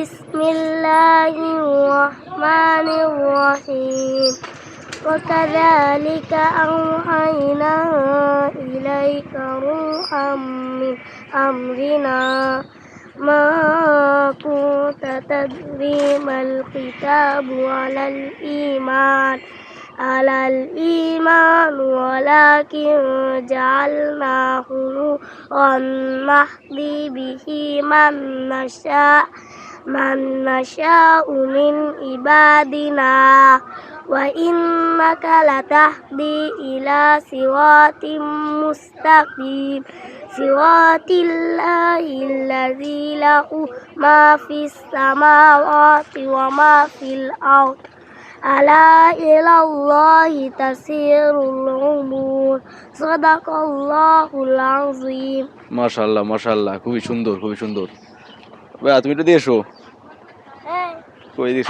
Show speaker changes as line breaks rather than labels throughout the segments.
بسم الله الرحمن الرحيم. وكذلك أوحينا إليك روحا من أمرنا. ما كنت تدري ما الكتاب على الإيمان. على الإيمان ولكن جعلناه نورا نهدي به من نشاء. من نشاء من عبادنا وإنك لتهدي إلى صراط مستقيم صراط الله الذي له ما في السماوات وما في الأرض ألا إلى الله تسير الأمور صدق الله العظيم
মাশাল্লাহ মাশাল্লাহ খুবই সুন্দর খুবই সুন্দর ভাইয়া তুমি একটু দিয়ে এসো কই দিয়ে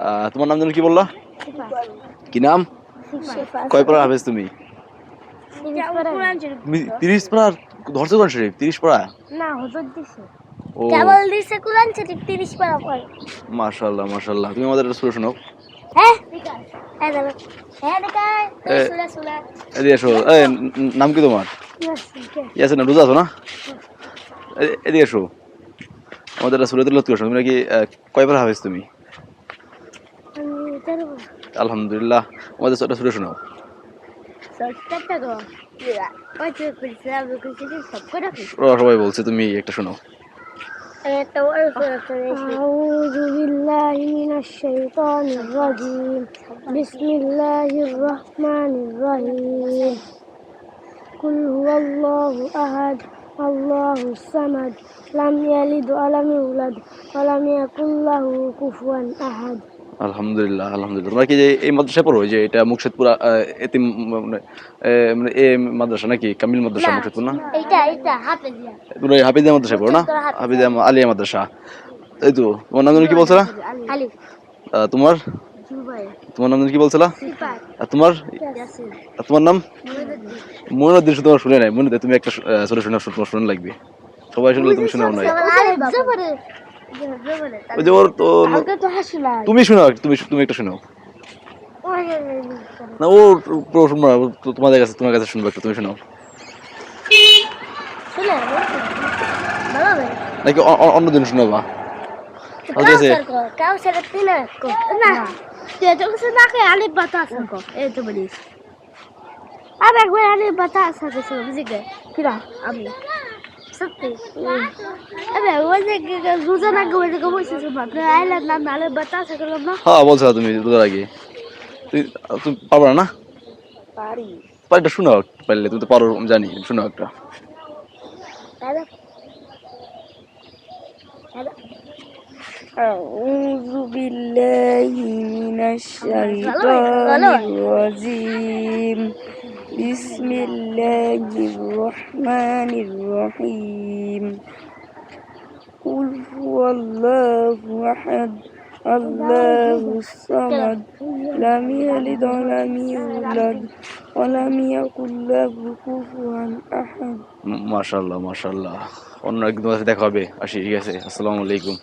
আহ, তোমার নাম যেন কি বললা? কি নাম? কয় পারা হাফেজ তুমি? তিরিশ পারা ধরছো কোন শরীফ? তিরিশ পারা
না হুজুর দিছে। কেবল দিছে কোরআন শরীফ 30 পারা। পড়ে
মাশাল্লাহ মাশাল্লাহ তুমি আমাদের একটা সুরে শোনাও।
হ্যাঁ হ্যাঁ দাদা। হ্যাঁ
এ।
সুলা সুলা
এদিকে এসো এই ন- ন- নাম কি তোমার? ইয়াসিন না রোজা আছো না? এদিকে এসো আমাদের একটা সুরে তুলে শোনো তুমি নাকি আহ, কয় পারা হাফেজ তুমি আলহামদুলিল্লাহ আমাদের একটা সুরে শোনাও
সত্যটা গো ওই যে কইছিলাম কইছিলাম সব করে
ওরা সবাই বলছে তুমি একটা শোনাও
أعوذ بالله من الشيطان الرجيم بسم الله الرحمن الرحيم قل هو الله أحد আল্লাহু সামাদ লাম ইয়ালিদ ওয়া লাম ইউলাদ ওয়া লাম ইয়াকুল লাহু
কুফুয়ান আহাদ আলহামদুলিল্লাহ আলহামদুলিল্লাহ নাকি যে এই মাদ্রাসা পড়ো? যে এটা মুর্শিদপুরা এতিম মানে মানে এ মাদ্রাসা নাকি? কামিল মাদ্রাসা মুর্শিদপুর না?
এটা এটা
হাফেজিয়া। তুমি হাফেজিয়া মাদ্রাসা পড়ো না? হাফেজিয়া। আলিয়া মাদ্রাসা। এই তো তোমার নাম কি বলছো
আলিফ।
তোমার? তোমার নাম কি বলছিলা? আর তোমার? আর তোমার নাম?
মুহাম্মদ
মনে দিন তোমার শুনে নাই। মনে তুমি একটা সরে শোনা তোমার শুনে লাগবে। সবাই শুনলে তুমি শুনেও নাই। ওই যে ওর তো তুমি শোনাও তুমি তুমি একটা শোনাও। না ও পুরো না ও তোমাদের কাছে তোমার কাছে শুনব একটা তুমি শোনাও। নাকি অ- অ- অন্য দিন শোনাবা? ঠিক আছে
কো তো কিছু না কে আলিফ বাতা সকো এই তো বলিস। আবে একবার আলিফ বাতা সকো সব বুঝি কিরা? আমি। সত্যি? আবে ওই যে রোজা না ওই যে বসে সব আপনি না নালে বাতা সকো না?
হ্যাঁ বলছো তুমি রোজার আগে। তুই তুমি পারবা না?
পারি।
পারিটা শোনাও পারলে তুমি তো পারো জানি শোনাও একটা।
দাদা। দাদা। أعوذ بالله من الشيطان الرجيم بسم الله الرحمن الرحيم قل هو الله أحد الله الصمد لم يلد ولم يولد ولم يكن له كفوا أحد
মাশাল্লাহ মাশাল্লাহ অন্য একদিন তোমার সাথে দেখা হবে আসি ঠিক আছে আসসালামু আলাইকুম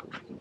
Thank you.